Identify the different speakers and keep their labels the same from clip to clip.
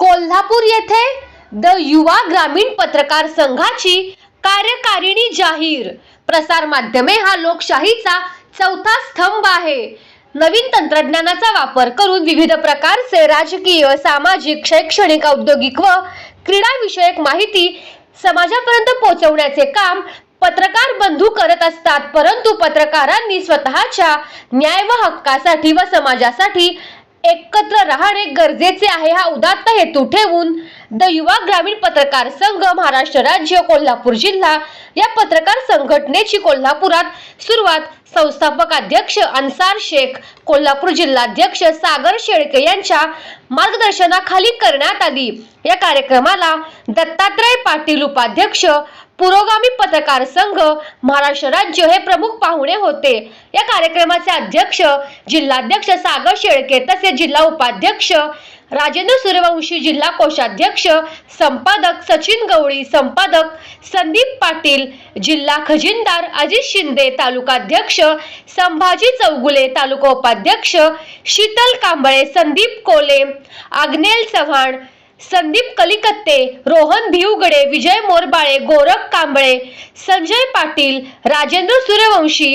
Speaker 1: कोल्हापूर येथे द युवा ग्रामीण पत्रकार संघाची कार्यकारिणी जाहीर. प्रसार माध्यमे हा लोकशाहीचा चौथा स्तंभ आहे. नवीन तंत्रज्ञानाचा वापर करून विविध प्रकारचे राजकीय सामाजिक शैक्षणिक औद्योगिक व क्रीडा विषयक माहिती समाजापर्यंत पोहोचवण्याचे काम पत्रकार बंधू करत असतात परंतु पत्रकारांनी स्वतःच्या न्याय व हक्कासाठी व समाजासाठी एकत्र राहणे गरजेचे आहे. हा उदात्त हेतू ठेवून द युवा ग्रामीण पत्रकार संघ महाराष्ट्र राज्य कोल्हापूर जिल्हा या पत्रकार संघटनेची कोल्हापुरात सुरुवात. संस्थापक अध्यक्ष अन्सार शेख कोल्हापूर जिल्हाध्यक्ष सागर शेळके यांच्या मार्गदर्शनाखाली करण्यात आली. या कार्यक्रमाला दत्तात्रय पाटील उपाध्यक्ष पुरोगामी पत्रकार संघ महाराष्ट्र राज्य हे प्रमुख पाहुणे होते. या कार्यक्रमाचे अध्यक्ष जिल्हाध्यक्ष सागर शेळके तसेच जिल्हा उपाध्यक्ष राजेंद्र सूर्यवंशी जिल्हा कोषाध्यक्ष संपादक सचिन गवळी संपादक संदीप पाटील जिल्हा खजिनदार अजित शिंदे तालुकाध्यक्ष संभाजी चौगुले तालुका उपाध्यक्ष शीतल कांबळे संदीप कोले आग्नेल चव्हाण संदीप कलिकत्ते रोहन भिवगडे विजय मोरबाळे गोरख कांबळे संजय पाटील राजेंद्र सूर्यवंशी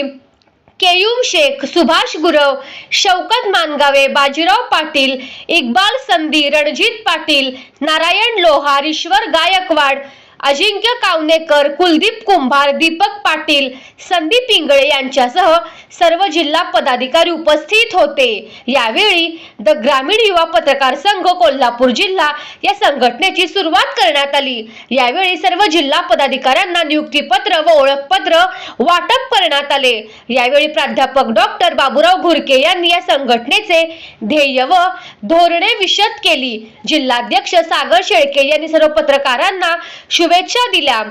Speaker 1: केयुम शेख सुभाष गुरव शौकत मानगावे बाजीराव पाटील इक्बाल संधी रणजित पाटील नारायण लोहार ईश्वर गायकवाड अजिंक्य कावनेकर कुलदीप कुंभार दीपक पाटील संदीप इंगळे यांच्यासह सर्व जिल्हा पदाधिकारी उपस्थित होते. यावेळी द ग्रामीण युवा पत्रकार संघ कोल्हापूर जिल्हा या संघटनेची सुरुवात करण्यात आली. यावेळी सर्व जिल्हा पदाधिकाऱ्यांना नियुक्तीपत्र व ओळखपत्र वाटप करण्यात आले. यावेळी प्राध्यापक डॉक्टर बाबूराव घुरके यांनी या संघटनेचे ध्येय व धोरणे विशद केली. जिल्हाध्यक्ष सागर शेळके यांनी सर्व पत्रकारांना शुभेच्छा दिल्या.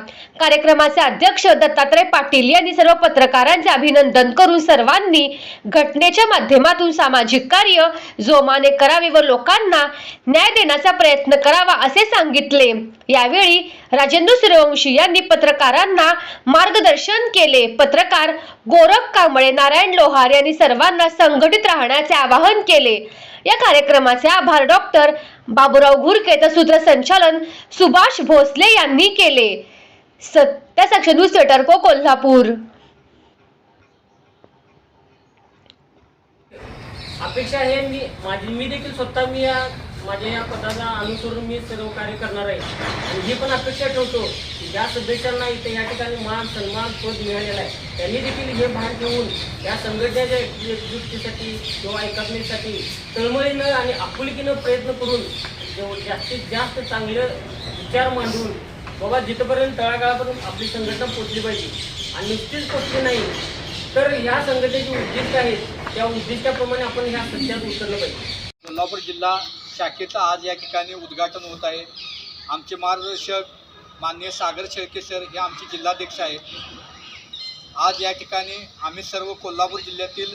Speaker 1: कार्यक्रमाचे अध्यक्ष दत्तात्रय पाटील यांनी सर्व पत्रकारांचे अभिनंदन करून सर्वांनी घटनेच्या माध्यमातून सामाजिक कार्य जोमाने करावे व लोकांना न्याय देण्याचा प्रयत्न करावा असे सांगितले. यावेळी राजेंद्र सूर्यवंशी यांनी पत्रकारांना मार्गदर्शन केले. पत्रकार गोरख कांबळे नारायण लोहार यांनी सर्वांना संघटित राहण्याचे आवाहन केले. या कार्यक्रमाचे आभार डॉक्टर बाबूराव घुरके तर सूत्रसंचालन सुभाष भोसले यांनी केले. सत्या सेक्शन न्यूज को कोल्हापूर.
Speaker 2: अपेक्षा हे मी माझी मी देखील स्वतः मी या माझ्या या पदाला अनुसरून मी सर्व कार्य करणार आहे. आणि ही पण अपेक्षा ठेवतो ज्या सदस्यांना इथे या ठिकाणी मान सन्मान पद मिळालेला आहे त्यांनी देखील हे भान ठेवून या संघटनेच्या एकजुटीसाठी किंवा एकात्मेसाठी तळमळीनं आणि आपुलकीनं प्रयत्न करून जास्तीत जास्त चांगलं विचार मांडून बाबा जिथपर्यंत तळागाळापर्यंत आपली संघटना पोचली पाहिजे. आणि नुसतीच पोचली नाही तर ह्या संघटनेची उद्दिष्ट आहेत त्या उद्दिष्टाप्रमाणे आपण ह्या सत्यात उतरलं पाहिजे.
Speaker 3: कोल्हापूर जिल्हा शाखेचं आज या ठिकाणी उद्घाटन होत आहे. आमचे मार्गदर्शक माननीय सागर शेळके सर हे आमचे जिल्हाध्यक्ष आहेत. आज या ठिकाणी आम्ही सर्व कोल्हापूर जिल्ह्यातील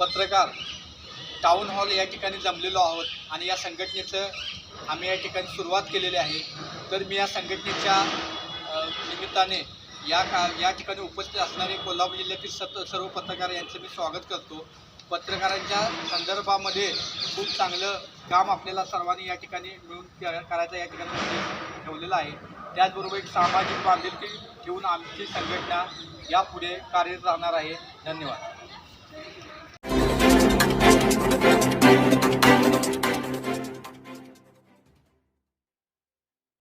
Speaker 3: पत्रकार टाऊन हॉल या ठिकाणी जमलेलो आहोत आणि या संघटनेचं आम्ही या ठिकाणी सुरुवात केलेली आहे. तर मी या संघटनेच्या निमित्ताने या का या ठिकाणी उपस्थित असणारे कोल्हापूर जिल्ह्यातील सत सर्व पत्रकार यांचं मी स्वागत करतो. पत्रकारांच्या संदर्भामध्ये खूप चांगलं काम आपल्याला सर्वांनी या ठिकाणी मिळून करायचं या ठिकाणी म्हणजे ठेवलेलं आहे. त्याचबरोबर एक सामाजिक बांधिलकी ठेवून आमची संघटना यापुढे कार्यरत राहणार आहे. धन्यवाद.